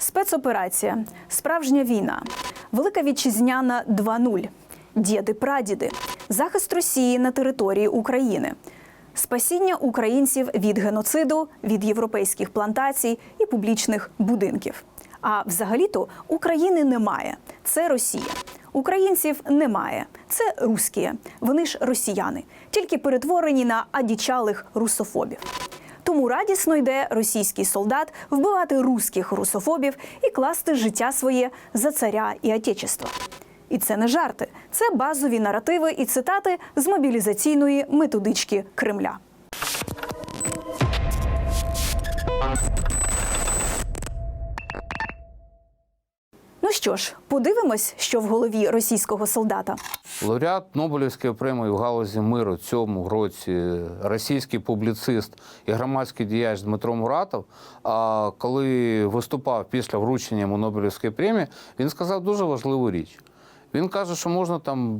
Спецоперація, справжня війна, велика вітчизняна 2.0, діди прадіди, захист Росії на території України, спасіння українців від геноциду, від європейських плантацій і публічних будинків. А взагалі-то України немає. Це Росія. Українців немає. Це русські. Вони ж росіяни, тільки перетворені на адічалих русофобів. Тому радісно йде російський солдат вбивати русських русофобів і класти життя своє за царя і отечества. І це не жарти, це базові наративи і цитати з мобілізаційної методички Кремля. Ну що ж, подивимось, що в голові російського солдата. Лауреат Нобелівської премії в галузі миру цьому році російський публіцист і громадський діяч Дмитро Муратов. А коли виступав після вручення йому Нобелівської премії, він сказав дуже важливу річ. Він каже, що можна там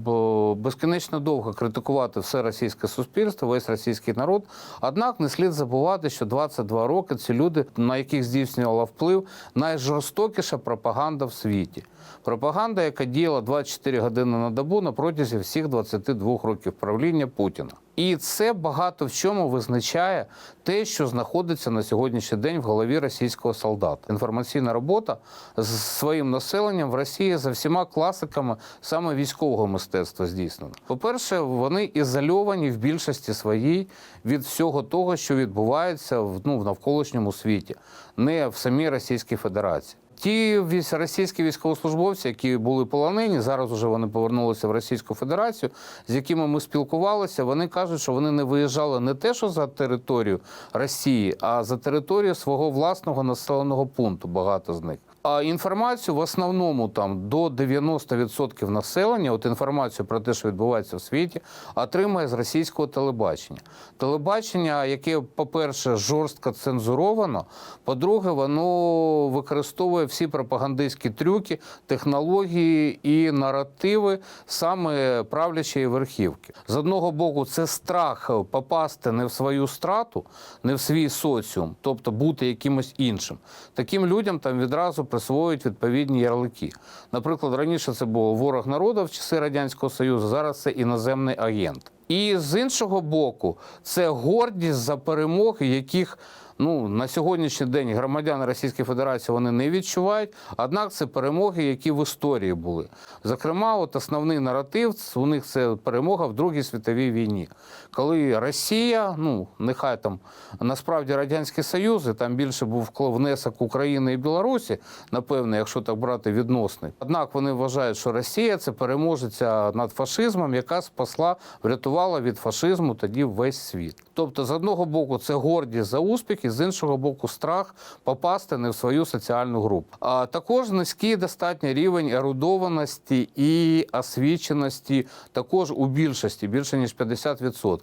безкінечно довго критикувати все російське суспільство, весь російський народ. Однак не слід забувати, що 22 роки ці люди, на яких здійснювала вплив найжорстокіша пропаганда в світі. Пропаганда, яка діяла 24 години на добу на протязі всіх 22 років правління Путіна. І це багато в чому визначає те, що знаходиться на сьогоднішній день в голові російського солдата. Інформаційна робота з своїм населенням в Росії за всіма класиками саме військового мистецтва здійснена. По-перше, вони ізольовані в більшості своїй від всього того, що відбувається в, ну, в навколишньому світі, не в самій Російській Федерації. Ті російські військовослужбовці, які були полонені, зараз уже вони повернулися в Російську Федерацію, з якими ми спілкувалися, вони кажуть, що вони не виїжджали не те, що за територію Росії, а за територію свого власного населеного пункту. Багато з них. Інформацію в основному там до 90% населення, от інформацію про те, що відбувається в світі, отримує з російського телебачення. Телебачення, яке, по-перше, жорстко цензуровано, по-друге, воно використовує всі пропагандистські трюки, технології і наративи саме правлячої верхівки. З одного боку, це страх попасти не в свою страту, не в свій соціум, тобто бути якимось іншим. Таким людям там відразу присвоюють відповідні ярлики. Наприклад, раніше це було ворог народу в часи Радянського Союзу, зараз це іноземний агент. І з іншого боку, це гордість за перемоги, яких ну на сьогоднішній день громадяни Російської Федерації вони не відчувають. Однак це перемоги, які в історії були. Зокрема, от основний наратив у них це перемога в Другій світовій війні, коли Росія, ну нехай там насправді радянський Союз, і там більше був внесок України і Білорусі, напевне, якщо так брати відносний. Однак вони вважають, що Росія це переможеця над фашизмом, яка спасла, врятувала від фашизму тоді весь світ. Тобто, з одного боку, це гордість за успіхи, з іншого боку, страх попасти не в свою соціальну групу. А також низький достатньо рівень ерудованості і освіченості, також у більшості, більше ніж 50%.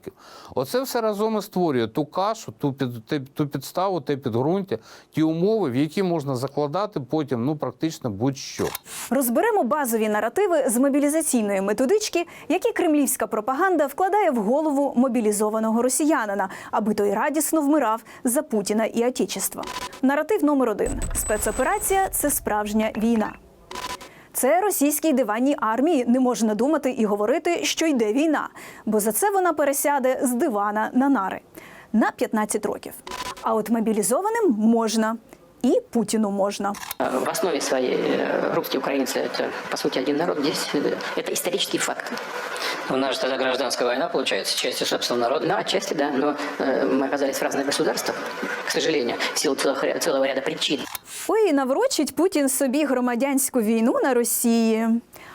Оце все разом і створює ту кашу, ту під ту підставу, те підґрунтя, ті умови, в які можна закладати потім ну практично будь-що. Розберемо базові наративи з мобілізаційної методички, які кремлівська пропаганда вкладає в голову мобілізованого росіянина, аби той радісно вмирав за Путіна і Отечества. Наратив номер один: спецоперація це справжня війна. Це російській диванній армії не можна думати і говорити, що йде війна, бо за це вона пересяде з дивана на нари на 15 років. А от мобілізованим можна, і Путіну можна. В основе своей э, русские украинцы это, по сути, один народ. Здесь э, это исторический факт. У нас же тогда гражданская война, получается, частью собственного народа. Да, отчасти да, но э, мы оказались в разных государствах, к сожалению, в силу целых ря- целого ряда причин. Ой, наврочить Путін собі громадянську війну на Росії.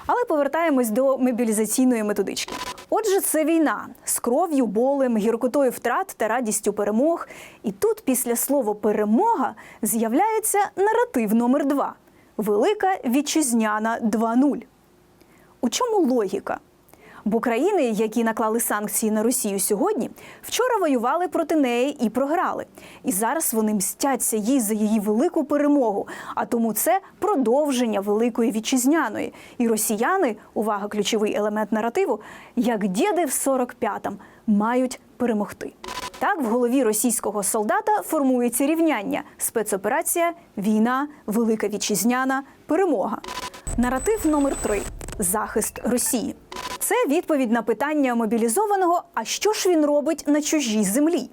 Але повертаємось до мобілізаційної методички. Отже, це війна з кров'ю, болем, гіркотою втрат та радістю перемог. І тут, після слова перемога, з'являється наратив номер два Велика вітчизняна 2.0. У чому логіка? Бо країни, які наклали санкції на Росію сьогодні, вчора воювали проти неї і програли. І зараз вони мстяться їй за її велику перемогу. А тому це продовження великої вітчизняної. І росіяни, увага, ключовий елемент наративу, як діди в 45-м, мають перемогти. Так в голові російського солдата формується рівняння: спецоперація, війна, велика вітчизняна, перемога. Наратив номер три захист Росії. Це відповідь на питання мобілізованого: а що ж він робить на чужій землі?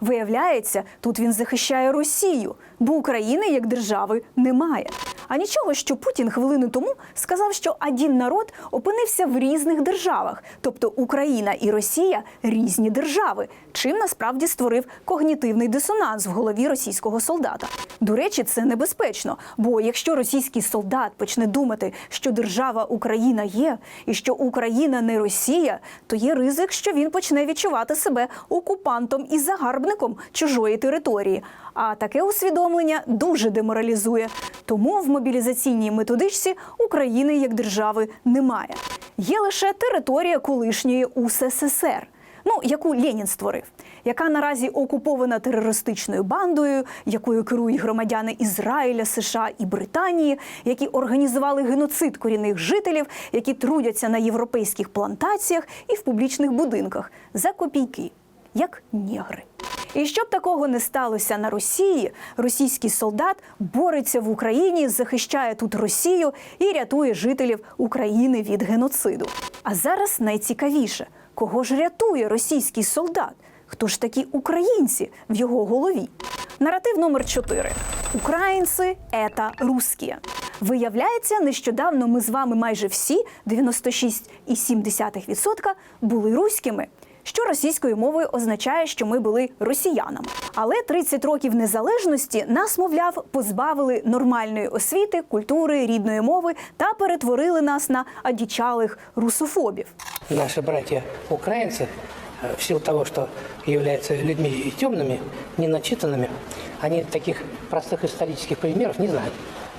Виявляється, тут він захищає Росію, бо України як держави немає. А нічого, що Путін хвилину тому сказав, що один народ опинився в різних державах, тобто Україна і Росія різні держави, чим насправді створив когнітивний дисонанс в голові російського солдата. До речі, це небезпечно, бо якщо російський солдат почне думати, що держава Україна є і що Україна не Росія, то є ризик, що він почне відчувати себе окупантом і загарбником чужої території. А таке усвідомлення дуже деморалізує. Тому в мобілізаційній методичці України як держави немає. Є лише територія колишньої УССР ну яку Ленін створив, яка наразі окупована терористичною бандою, якою керують громадяни Ізраїля, США і Британії, які організували геноцид корінних жителів, які трудяться на європейських плантаціях і в публічних будинках за копійки, як нєгри. І щоб такого не сталося на Росії, російський солдат бореться в Україні, захищає тут Росію і рятує жителів України від геноциду. А зараз найцікавіше, кого ж рятує російський солдат? Хто ж такі українці в його голові? Наратив номер 4. Українці – это русські. Виявляється, нещодавно ми з вами майже всі 96,7% були руськими Що російською мовою означає, що ми були росіянами. Але 30 років незалежності нас, мовляв, позбавили нормальної освіти, культури, рідної мови та перетворили нас на одічалих русофобів. Наши братья украинцы, э, в силу того, что являются людьми темными, неначитанными, они таких простых исторических примеров не знают.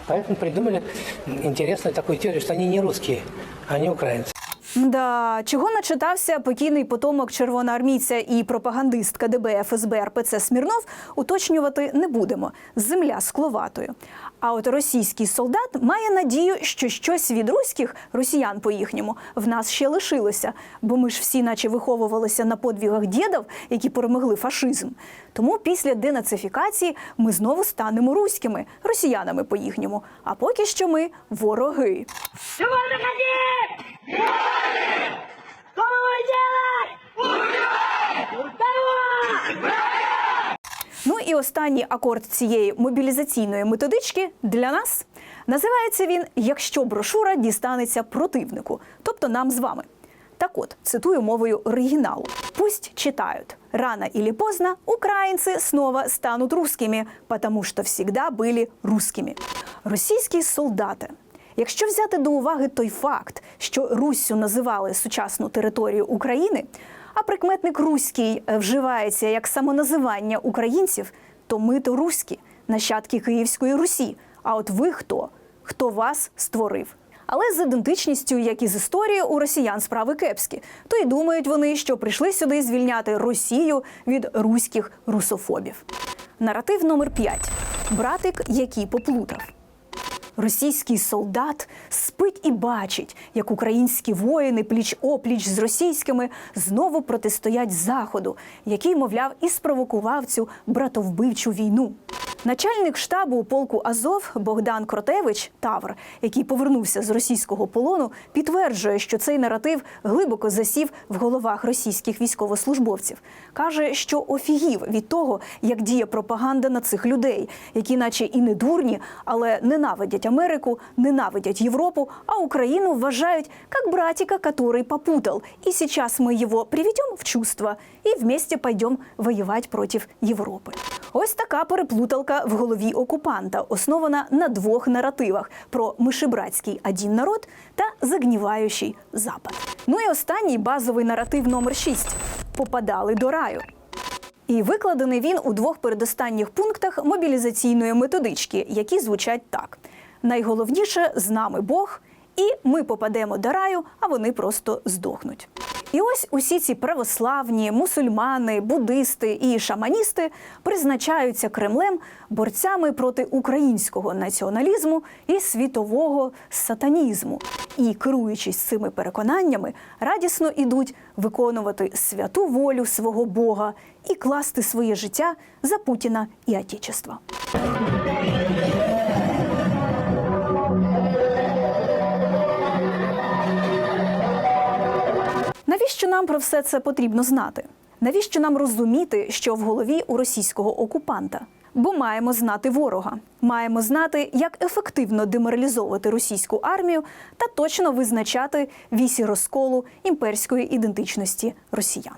Поэтому придумали интересную такую теорию, что они не русские, а они украинцы. Да, чого начитався покійний потомок червоноармійця і пропагандист КДБ ФСБ РПЦ Смірнов, уточнювати не будемо. Земля скловатою. А от російський солдат має надію, що щось від руських росіян по їхньому в нас ще лишилося, бо ми ж всі, наче виховувалися на подвігах дідів, які перемогли фашизм. Тому після денацифікації ми знову станемо руськими, росіянами по їхньому. А поки що ми вороги. Чего выходи? Что вы будете делать? Ура! Ну і останній акорд цієї мобілізаційної методички для нас називається він Якщо брошура дістанеться противнику, тобто нам з вами. Так от, цитую мовою оригіналу. Пусть читают. Рано или поздно украинцы снова станут русскими, потому что всегда были русскими. Російські солдати. Якщо взяти до уваги той факт, що Руссю називали сучасну територію України, а прикметник руський вживається як самоназивання українців, то ми то руські, нащадки Київської Русі. А от ви хто? Хто вас створив? Але з ідентичністю, як і з історією, у росіян справи кепські. То й думають вони, що прийшли сюди звільняти Росію від руських русофобів. Наратив номер 5. Братик, який поплутав. Російський солдат спить і бачить, як українські воїни пліч опліч з російськими знову протистоять заходу, який, мовляв, і спровокував цю братовбивчу війну. Начальник штабу полку Азов Богдан Кротевич Тавр, який повернувся з російського полону, підтверджує, що цей наратив глибоко засів в головах російських військовослужбовців. каже, що офігів від того, як діє пропаганда на цих людей, які, наче і не дурні, але ненавидять Америку, ненавидять Європу, а Україну вважають як братика, который попутал. І сейчас ми його приведем в чувство і вместе пойдем воювати проти Європи. Ось така переплуталка в голові окупанта, основана на двох наративах про мишебратський один народ та загніваючий запад. Ну і останній базовий наратив номер 6 попадали до раю. І викладений він у двох передостанніх пунктах мобілізаційної методички, які звучать так: найголовніше з нами Бог, і ми попадемо до раю, а вони просто здохнуть. І ось усі ці православні, мусульмани, буддисти і шаманісти призначаються Кремлем борцями проти українського націоналізму і світового сатанізму. І, керуючись цими переконаннями, радісно ідуть виконувати святу волю свого Бога і класти своє життя за Путіна і Отечества. Навіщо нам про все це потрібно знати? Навіщо нам розуміти, що в голові у російського окупанта? Бо маємо знати ворога, маємо знати, як ефективно деморалізовувати російську армію та точно визначати вісі розколу імперської ідентичності росіян.